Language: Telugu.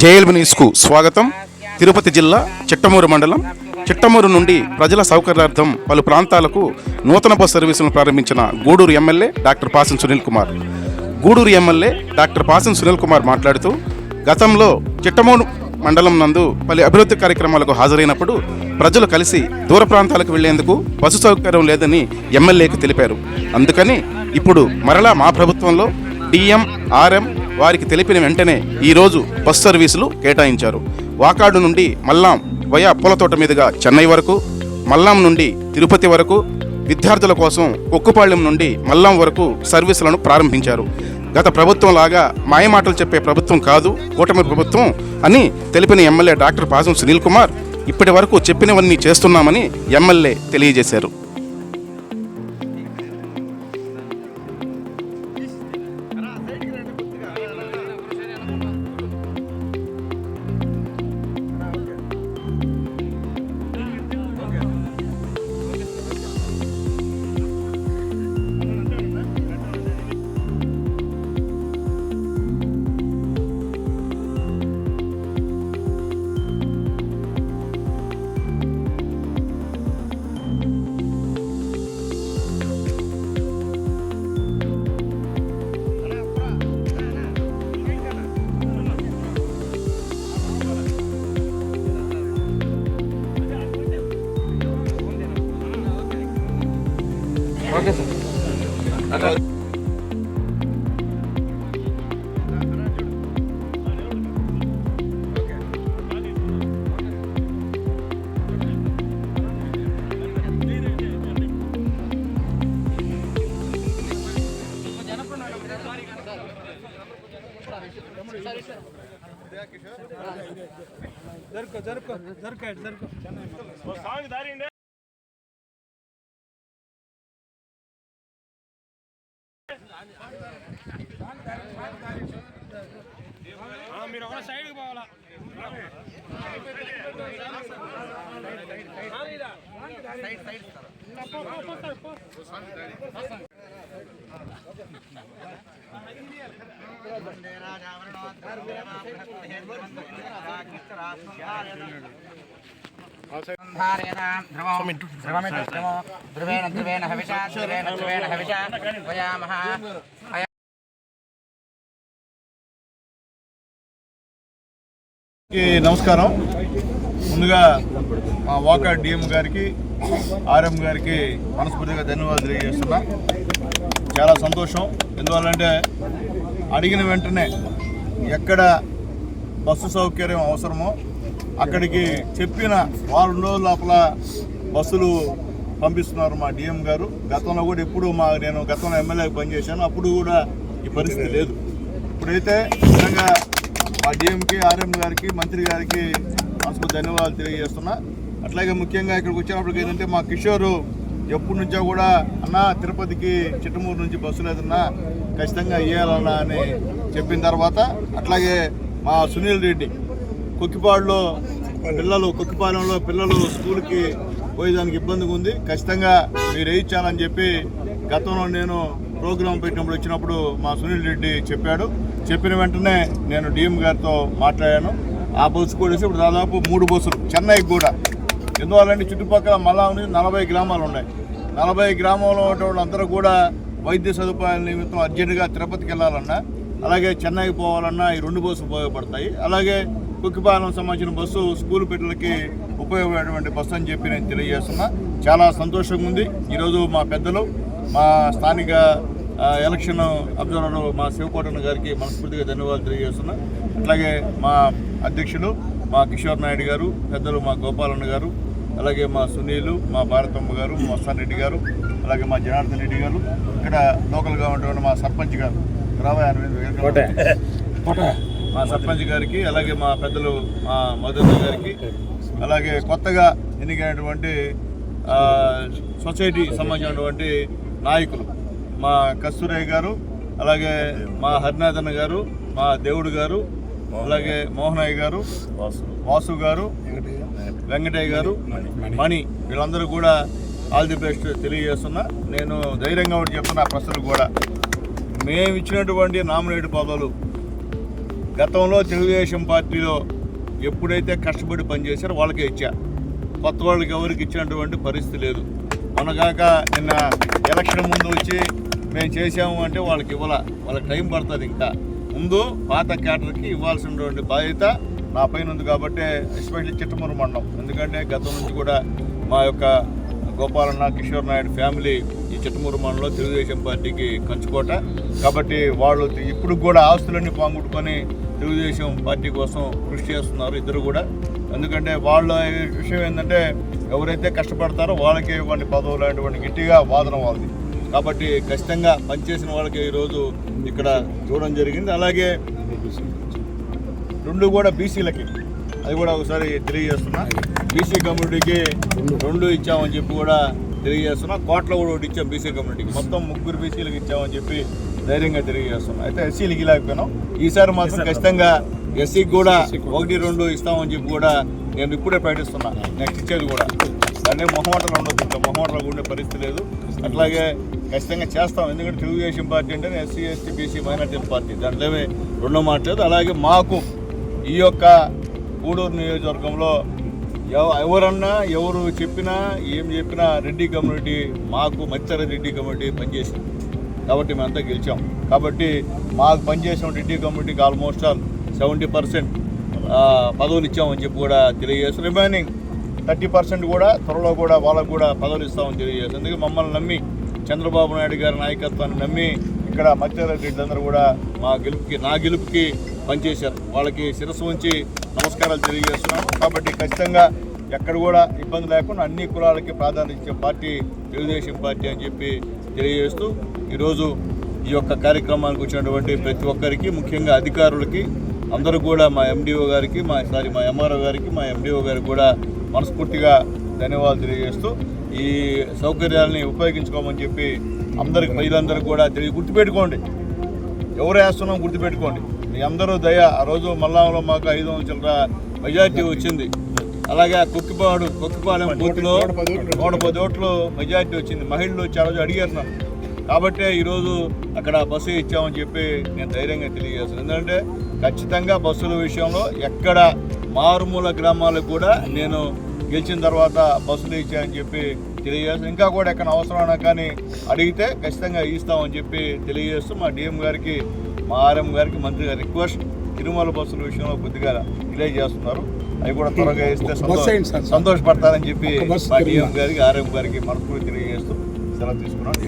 జేఎల్బి న్యూస్కు స్వాగతం. తిరుపతి జిల్లా చిట్టమూరు మండలం. చిట్టమూరు నుండి ప్రజల సౌకర్యార్థం పలు ప్రాంతాలకు నూతన బస్ సర్వీసులను ప్రారంభించిన Guduru MLA doctor Pasam Sunil Kumar. Guduru MLA doctor Pasam Sunil Kumar మాట్లాడుతూ గతంలో చిట్టమూరు మండలం నందు పలు అభివృద్ధి కార్యక్రమాలకు హాజరైనప్పుడు ప్రజలు కలిసి దూర ప్రాంతాలకు వెళ్ళేందుకు బస్సు సౌకర్యం లేదని ఎమ్మెల్యేకు తెలిపారు. అందుకని ఇప్పుడు మరలా మా ప్రభుత్వంలో డిఎం ఆర్ఎం వారికి తెలిపిన వెంటనే ఈరోజు బస్ సర్వీసులు కేటాయించారు. వాకాడు నుండి మల్లాం వయా పూలతోట మీదుగా చెన్నై వరకు మల్లాం నుండి తిరుపతి వరకు విద్యార్థుల కోసం ఉక్కుపాళ్యం నుండి మల్లాం వరకు సర్వీసులను ప్రారంభించారు. గత ప్రభుత్వం లాగా మాయమాటలు చెప్పే ప్రభుత్వం కాదు కూటమి ప్రభుత్వం అని తెలిపిన ఎమ్మెల్యే డాక్టర్ పాసం సునీల్ కుమార్ ఇప్పటి వరకు చెప్పినవన్నీ చేస్తున్నామని ఎమ్మెల్యే తెలియజేశారు. జరుకో జరుకో జరుకో జరుకో మీరు ఒక సైడ్కి పోవాలా? ధ్రువేణ ధ్రువేణ హవిషా ధ్రువేణ ధ్రువేణ హవిషా వయామహ నమస్కారం. ముందుగా మా వాకా డిఎం గారికి ఆర్ఎం గారికి మనస్ఫూర్తిగా ధన్యవాదాలు తెలియజేస్తున్నా. చాలా సంతోషం. ఎందువల్లంటే అడిగిన వెంటనే ఎక్కడ బస్సు సౌకర్యం అవసరమో అక్కడికి చెప్పిన వారం రోజుల లోపల బస్సులు పంపిస్తున్నారు మా డిఎం గారు. గతంలో కూడా ఎప్పుడు మా నేను గతంలో ఎమ్మెల్యేకి పనిచేశాను. అప్పుడు కూడా ఈ పరిస్థితి లేదు. ఇప్పుడైతే నిజంగా డిఎంకి ఆర్ఎం గారికి మంత్రి గారికి మనసు ధన్యవాదాలు తెలియజేస్తున్నా. అట్లాగే ముఖ్యంగా ఇక్కడికి వచ్చినప్పటికి ఏంటంటే మా కిషోరు ఎప్పటి నుంచో కూడా అన్న తిరుపతికి చిట్టమూరు నుంచి బస్సు లేదన్నా ఖచ్చితంగా ఇవ్వాలన్నా అని చెప్పిన తర్వాత అట్లాగే మా సునీల్ రెడ్డి కొక్కిపాడులో పిల్లలు కొక్కిపాలెంలో పిల్లలు స్కూల్కి పోయేదానికి ఇబ్బందిగా ఉంది. ఖచ్చితంగా మీరు వేయించాలని చెప్పి గతంలో నేను ప్రోగ్రాం పెట్టినప్పుడు వచ్చినప్పుడు మా సునీల్ రెడ్డి చెప్పాడు. చెప్పిన వెంటనే నేను డిఎం గారితో మాట్లాడాను. ఆ బస్సు కూడా ఇప్పుడు దాదాపు మూడు బస్సులు. చెన్నైకి కూడా. ఎందువల్లంటే చుట్టుపక్కల మళ్ళా ఉంది నలభై గ్రామాలు ఉన్నాయి. నలభై గ్రామంలో ఉన్న కూడా వైద్య సదుపాయాల నిమిత్తం అర్జెంటుగా తిరుపతికి వెళ్ళాలన్నా అలాగే చెన్నైకి పోవాలన్నా ఈ రెండు బస్సులు ఉపయోగపడతాయి. అలాగే కుక్కిపాలెం సంబంధించిన బస్సు స్కూల్ పిల్లలకి ఉపయోగపడేటువంటి బస్సు అని చెప్పి నేను తెలియజేస్తున్నా. చాలా సంతోషంగా ఉంది. ఈరోజు మా పెద్దలు మా స్థానిక ఎలక్షన్ అబ్జర్వర్ మా శివకోటన్న గారికి మనస్ఫూర్తిగా ధన్యవాదాలు తెలియజేస్తున్నా. అట్లాగే మా అధ్యక్షులు మా కిషోర్ నాయుడు గారు పెద్దలు మా గోపాలన్న గారు అలాగే మా సునీలు మా భారతమ్మ గారు మా వస్తాన్ రెడ్డి గారు అలాగే మా జనార్దన్ రెడ్డి గారు ఇక్కడ లోకల్గా ఉన్నటువంటి మా సర్పంచ్ గారు. రావయ్య మా సర్పంచ్ గారికి అలాగే మా పెద్దలు మా మధుర గారికి అలాగే కొత్తగా ఎన్నికైనటువంటి సొసైటీ సంబంధించినటువంటి నాయకులు. మా కస్తూరయ్య గారు అలాగే మా హరినాథన్ గారు మా దేవుడు గారు అలాగే మోహనయ్య గారు వాసు గారు వెంకటయ్య గారు మణి వీళ్ళందరూ కూడా ఆల్ ది బెస్ట్ తెలియజేస్తున్నా. నేను ధైర్యంగా ఒకటి చెప్తున్నా ప్రశ్నలు కూడా. మేము ఇచ్చినటువంటి నామినేట్ పదవులు గతంలో తెలుగుదేశం పార్టీలో ఎప్పుడైతే కష్టపడి పనిచేశారో వాళ్ళకే ఇచ్చా. కొత్త వాళ్ళకి ఎవరికి ఇచ్చినటువంటి పరిస్థితి లేదు. మనగాక నిన్న ఎలక్షన్ ముందు వచ్చి మేము చేసాము అంటే వాళ్ళకి ఇవ్వాల. వాళ్ళకి టైం పడుతుంది ఇంకా. ముందు పాత క్యాటర్కి ఇవ్వాల్సినటువంటి బాధ్యత నా పైన ఉంది కాబట్టి ఎస్పెషల్లీ చిట్టమూరు మండలం. ఎందుకంటే గతం నుంచి కూడా మా యొక్క గోపాలన్న కిషోర్ నాయుడు ఫ్యామిలీ ఈ చిట్టమూరు మండలంలో తెలుగుదేశం పార్టీకి కంచుకోట. కాబట్టి వాళ్ళు ఇప్పుడు కూడా ఆస్తులన్నీ పాంగుట్టుకొని తెలుగుదేశం పార్టీ కోసం కృషి చేస్తున్నారు ఇద్దరు కూడా. ఎందుకంటే వాళ్ళ విషయం ఏంటంటే ఎవరైతే కష్టపడతారో వాళ్ళకి ఇవ్వండి పదవులు అటువంటి గట్టిగా వాదన వాళ్ళది. కాబట్టి ఖచ్చితంగా పనిచేసిన వాళ్ళకి ఈరోజు ఇక్కడ చూడడం జరిగింది. అలాగే రెండు కూడా బీసీలకి అది కూడా ఒకసారి తెలియజేస్తున్నా. బీసీ కమ్యూనిటీకి రెండు ఇచ్చామని చెప్పి కూడా తెలియజేస్తున్నా. కోట్ల కూడా ఒకటి ఇచ్చాం బీసీ కమ్యూనిటీకి. మొత్తం ముగ్గురు బీసీలకు ఇచ్చామని చెప్పి ధైర్యంగా తెలియజేస్తున్నాం. అయితే ఎస్సీలకి ఇలాకపోయినాం ఈసారి మాత్రం ఖచ్చితంగా ఎస్సీకి కూడా ఒకటి రెండు ఇస్తామని చెప్పి కూడా నేను ఇప్పుడే ప్రకటిస్తున్నా. నెక్స్ట్ ఇచ్చేది కూడా. దాన్ని మొహమాటలు ఉండదు ఇంకా మొహమాటలు ఉండే పరిస్థితి లేదు. అట్లాగే ఖచ్చితంగా చేస్తాం. ఎందుకంటే తెలుగుదేశం పార్టీ అంటే SC ST BC minority party. దాంట్లో రెండో మాట లేదు అలాగే మాకు ఈ యొక్క గూడూరు నియోజకవర్గంలో ఎవ- ఎవరన్నా ఎవరు చెప్పినా ఏం చెప్పినా రెడ్డి కమ్యూనిటీ మాకు మత్సర రెడ్డి కమ్యూనిటీ పనిచేసింది. కాబట్టి మేమంతా గెలిచాం. కాబట్టి మాకు పనిచేసిన రెడ్డి కమ్యూనిటీకి ఆల్మోస్ట్ ఆల్ సెవెంటీ పర్సెంట్ పదవులు ఇచ్చామని చెప్పి కూడా తెలియజేస్తాం రిమైనింగ్ థర్టీ పర్సెంట్ కూడా త్వరలో కూడా వాళ్ళకు కూడా పదవులు ఇస్తామని తెలియజేస్తుంది అందుకే మమ్మల్ని నమ్మి చంద్రబాబు నాయుడు గారి నాయకత్వాన్ని నమ్మి ఇక్కడ మత్స్యాల రెడ్డి కూడా మా గెలుపుకి నా గెలుపుకి పనిచేశారు. వాళ్ళకి శిరస్సు ఉంచి నమస్కారాలు తెలియజేస్తున్నాను కాబట్టి ఖచ్చితంగా ఎక్కడ కూడా ఇబ్బంది లేకుండా అన్ని కులాలకి ప్రాధాన్యత ఇచ్చే పార్టీ తెలుగుదేశం పార్టీ అని చెప్పి తెలియజేస్తూ ఈరోజు ఈ యొక్క కార్యక్రమానికి వచ్చినటువంటి ప్రతి ఒక్కరికి ముఖ్యంగా అధికారులకి అందరూ కూడా మా ఎండిఓ గారికి మా సారీ మా ఎంఆర్ఓ గారికి మా ఎండిఓ గారికి కూడా మనస్ఫూర్తిగా ధన్యవాదాలు తెలియజేస్తూ ఈ సౌకర్యాలని ఉపయోగించుకోమని చెప్పి అందరికి ప్రజలందరూ కూడా తెలియ గుర్తుపెట్టుకోండి. ఎవరు వేస్తున్నాం గుర్తుపెట్టుకోండి. మీ అందరూ దయ ఆ రోజు మల్లంలో మాకు ఐదు వందల మెజార్టీ వచ్చింది. అలాగే ఆ కుక్కిపాడు కుక్కిపాలెం బూత్లో నూట పది ఓట్లు మెజార్టీ వచ్చింది. మహిళలు చాలా రోజు అడిగారు నన్ను. కాబట్టే ఈరోజు అక్కడ బస్సు ఇచ్చామని చెప్పి నేను ధైర్యంగా తెలియజేస్తాను ఎందుకంటే ఖచ్చితంగా బస్సుల విషయంలో ఎక్కడ మారుమూల గ్రామాలకు కూడా నేను గెలిచిన తర్వాత బస్సులు ఇచ్చాయని చెప్పి తెలియజేస్తాను ఇంకా కూడా ఎక్కడ అవసరమైనా కానీ అడిగితే ఖచ్చితంగా ఇస్తామని చెప్పి తెలియజేస్తూ మా డిఎం గారికి మా ఆర్ఎం గారికి మంత్రి గారి రిక్వెస్ట్ తిరుమల బస్సుల విషయంలో కొద్దిగా డిలే చేస్తున్నారు అవి కూడా త్వరగా ఇస్తే సంతోష సంతోషపడతారని చెప్పి మా డిఎం గారికి ఆర్ఎం గారికి మనస్ఫూర్తి తెలియజేస్తూ సెలవు తీసుకున్నాను.